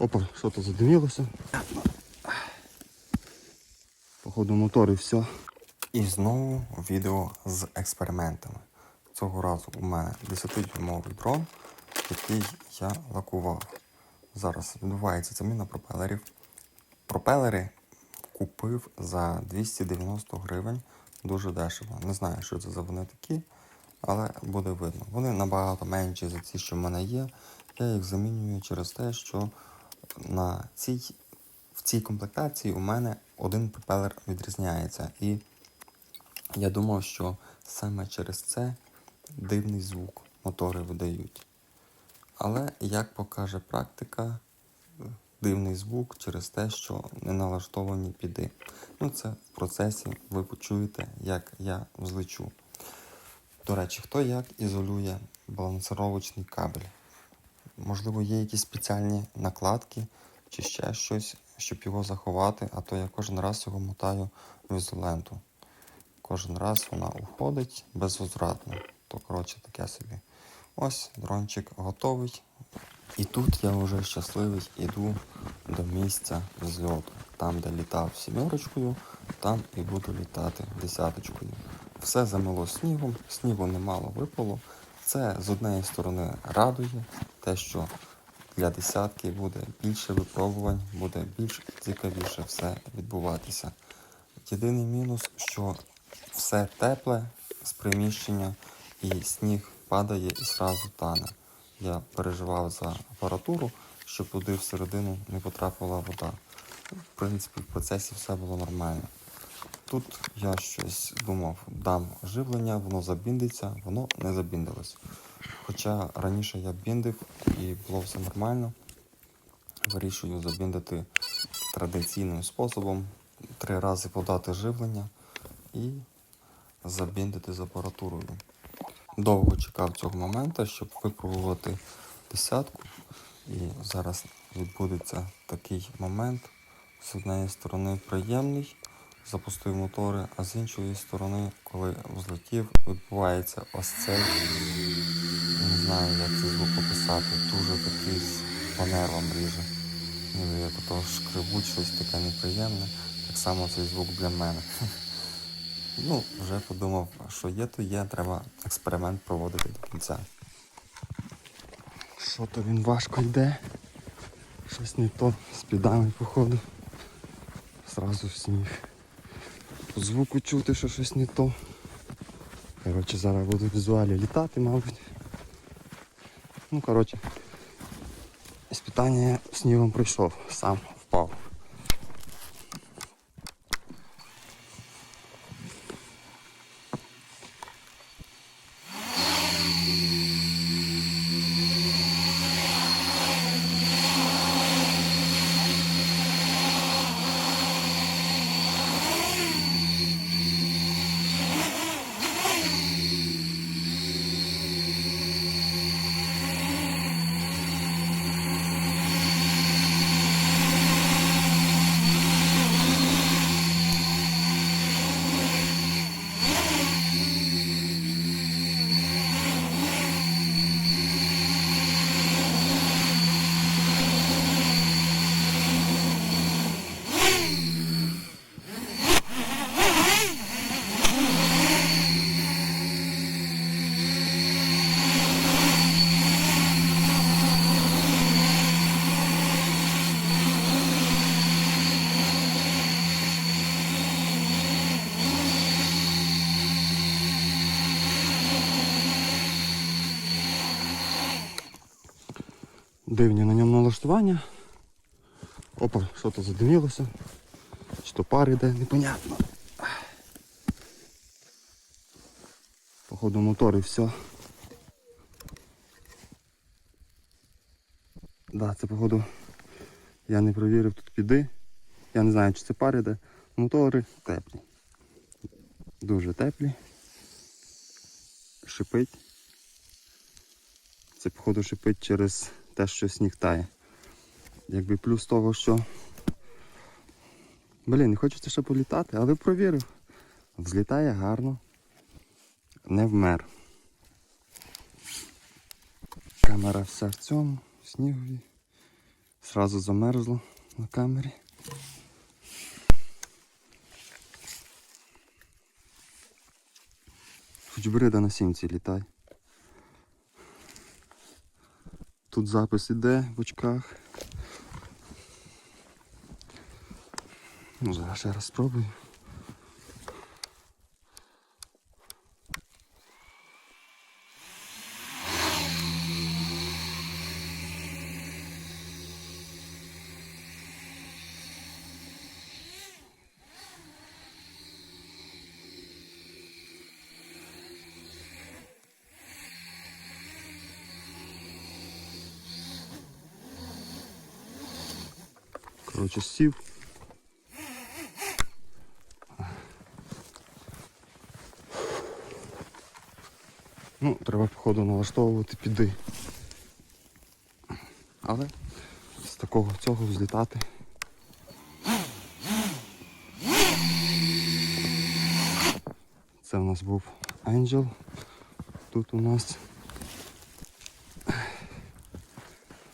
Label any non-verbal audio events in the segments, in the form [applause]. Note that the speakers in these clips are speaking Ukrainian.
Опа, що то задимілося. Походу мотор і все. І знову відео з експериментами. Цього разу у мене 10-дюймовий дрон, який я лакував. Зараз відбувається заміна пропелерів. Пропелери купив за 290 гривень, дуже дешево. Не знаю, що це за вони такі, але буде видно. Вони набагато менші за ті, що в мене є. Я їх замінюю через те, що на цій, в цій комплектації у мене один пропелер відрізняється. І я думав, що саме через це дивний звук мотори видають. Але, як покаже практика, дивний звук через те, що не налаштовані піди. Ну, це в процесі ви почуєте, як я взлечу. До речі, хто як ізолює балансировочний кабель? Можливо, є якісь спеціальні накладки чи ще щось, щоб його заховати, а то я кожен раз його мотаю в ізоленту. Кожен раз вона уходить безвозвратно. То, коротше, таке собі. Ось дрончик готовий. І тут я вже щасливий іду до місця зльоту. Там, де літав сімерочкою, там і буду літати десяточкою. Все замило снігом, снігу немало випало. Це з однієї сторони радує, те, що для десятки буде більше випробувань, буде більш цікавіше все відбуватися. Єдиний мінус, що все тепле з приміщення і сніг падає і зразу тане. Я переживав за апаратуру, щоб туди всередину не потрапила вода. В принципі, в процесі все було нормально. Тут я щось думав, дам живлення, воно забіндиться, воно не забіндилось. Хоча раніше я біндив і було все нормально. Вирішую забіндити традиційним способом, три рази подати живлення і забіндити з апаратурою. Довго чекав цього моменту, щоб випробувати десятку. І зараз відбудеться такий момент. З однієї сторони приємний, запустив мотори, а з іншої сторони, коли взлетів, відбувається ось цей. Не знаю, як цей звук описати. Дуже такий по нервам ріже. Ніби як ото шкребуть щось таке неприємне. Так само цей звук для мене. [laughs] Ну, вже подумав, що є, то є, треба експеримент проводити до кінця. Що то він важко йде. Щось не то з підами, походу. Зразу в сніг. По звуку чути, що щось не то. Коротше, зараз буду візуалі літати, мабуть. Ну, коротше, з питання снігом прийшов, сам впав. Дивні на ньому налаштування. Опа, що то задимілося. Чи то пар іде, непонятно. Походу мотор і все. Да, це походу я не провірив тут піди. Я не знаю, чи це пар іде. Мотори теплі. Дуже теплі. Шипить. Це походу шипить через те, що сніг тає. Якби плюс того, що. Блін, не хочеться ще політати, але провірив. Взлітає гарно. Не вмер. Камера вся в цьому, в снігові. Зразу замерзло на камері. Хоч брида на сімці літай. Тут запис іде в очках. Ну, зараз ще раз спробую. Коротше, сів. Ну, треба, походу, налаштовувати піди. Але з такого цього взлітати. Це у нас був Angel. Тут у нас.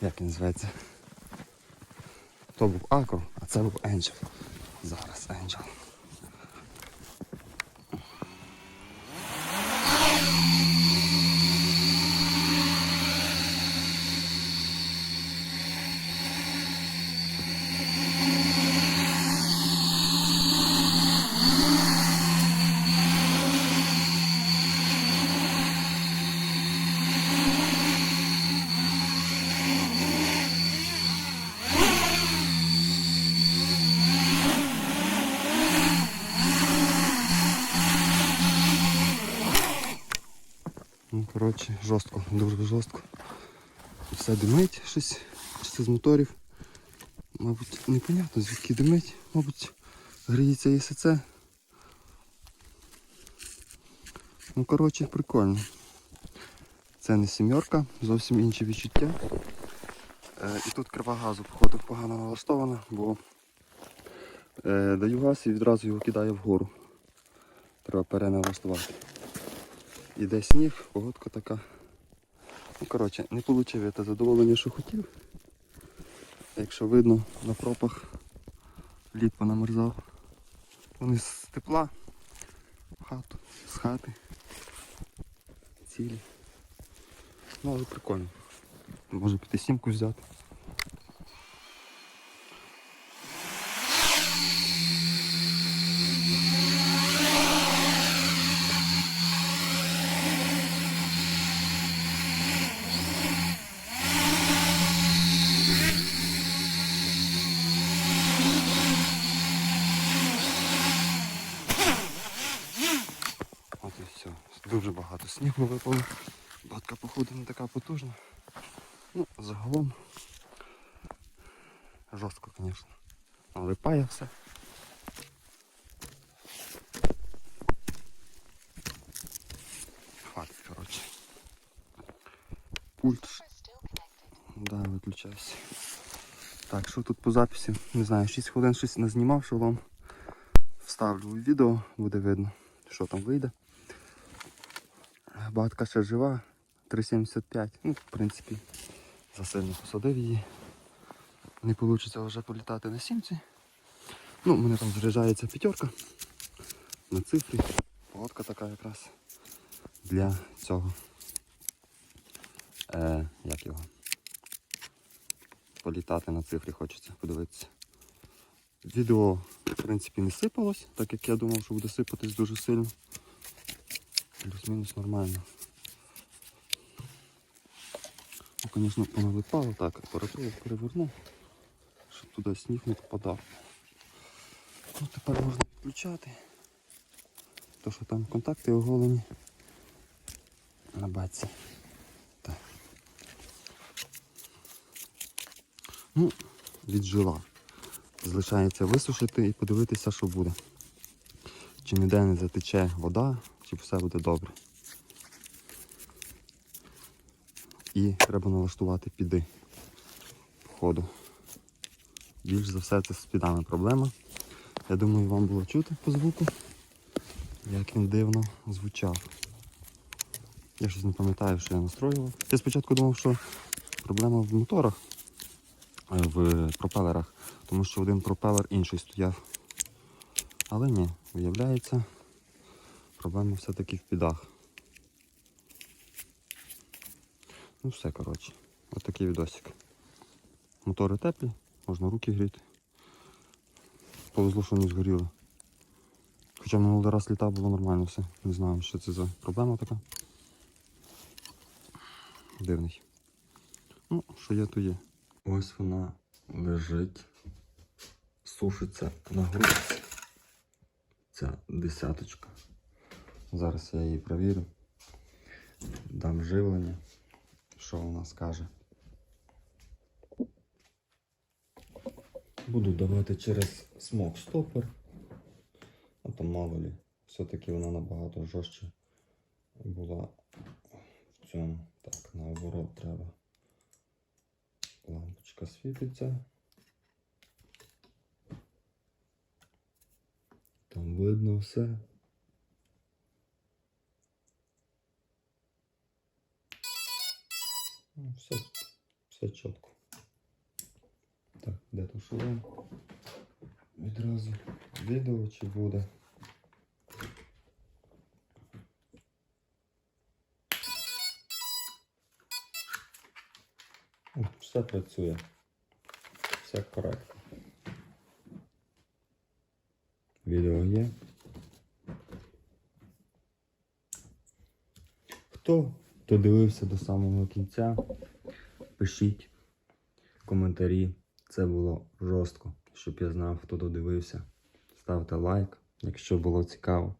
Як він називається? То був Акро, а це був Енджел. Зараз Angel. Ну, коротше, жорстко, дуже жорстко. Все димить щось, чи це з моторів. Мабуть, непонятно звідки димить. Мабуть, гріється ІСЦ. Ну, коротше, прикольно. Це не сімерка, зовсім інші відчуття. Е, і тут крива газу, походу, погано налаштована, бо е, даю газ і відразу його кидає вгору. Треба переналаштувати. Іде сніг, погодка така. Ну, коротше, не отримав я те задоволення, що хотів. Якщо видно, на пропах лід понамерзав. Вони з тепла в хату, з хати. Цілі. Ну, але прикольно. Може піти сімку взяти. От і все. Дуже багато снігу випало. Батка, походу, не така потужна. Ну, загалом. Жорстко, звісно. Налипає все. Хватить, коротше. Пульт. Да, виключайся. Так, що тут по записі? Не знаю, 6 хвилин щось не знімав, що вам вставлю у відео, буде видно, що там вийде. Батка ще жива, 3,75. Ну, в принципі, засильно посадив її. Не вийде вже політати на сімці. Ну, у мене там заряджається п'ятерка на цифрі. Погодка така якраз для цього. Е, як його? Політати на цифрі хочеться, подивитися. Відео, в принципі, не сипалось, так як я думав, що буде сипатись дуже сильно. Плюс-мінус нормально. Ну, звісно, поналипало так, апаратуру перевернув, щоб туди сніг не попадав. Ну, тепер можна відключати. То, що там контакти оголені на баці. Так. Ну, віджила. Залишається висушити і подивитися, що буде. Чи ніде не затече вода, чи все буде добре. І треба налаштувати піди по ходу. Більш за все це з підами проблема. Я думаю, вам було чути по звуку, як він дивно звучав. Я щось не пам'ятаю, що я настроював. Я спочатку думав, що проблема в моторах, е, в пропелерах, тому що один пропелер інший стояв. Але ні, виявляється, проблема все-таки в підах. Ну все, коротше, ось такий відосик. Мотори теплі, можна руки гріти. Повезло, що не згоріли. Хоча минулий раз літа було нормально все. Не знаю, що це за проблема така. Дивний. Ну, що є, то є. Ось вона лежить, сушиться на грудці. Ця десяточка. Зараз я її провірю. Дам живлення. Що вона скаже. Буду давати через смок стопер. А то мало лі. Все-таки вона набагато жорстче була в цьому. Так, наоборот треба. Лампочка світиться. Там видно все. Ну, Все, все чітко. Так, де то шолом? Відразу відео чи буде. О, Все працює. Все коректно. Відео є. Хто додивився до самого кінця, пишіть коментарі. Це було жорстко, щоб я знав, хто додивився. Ставте лайк, якщо було цікаво.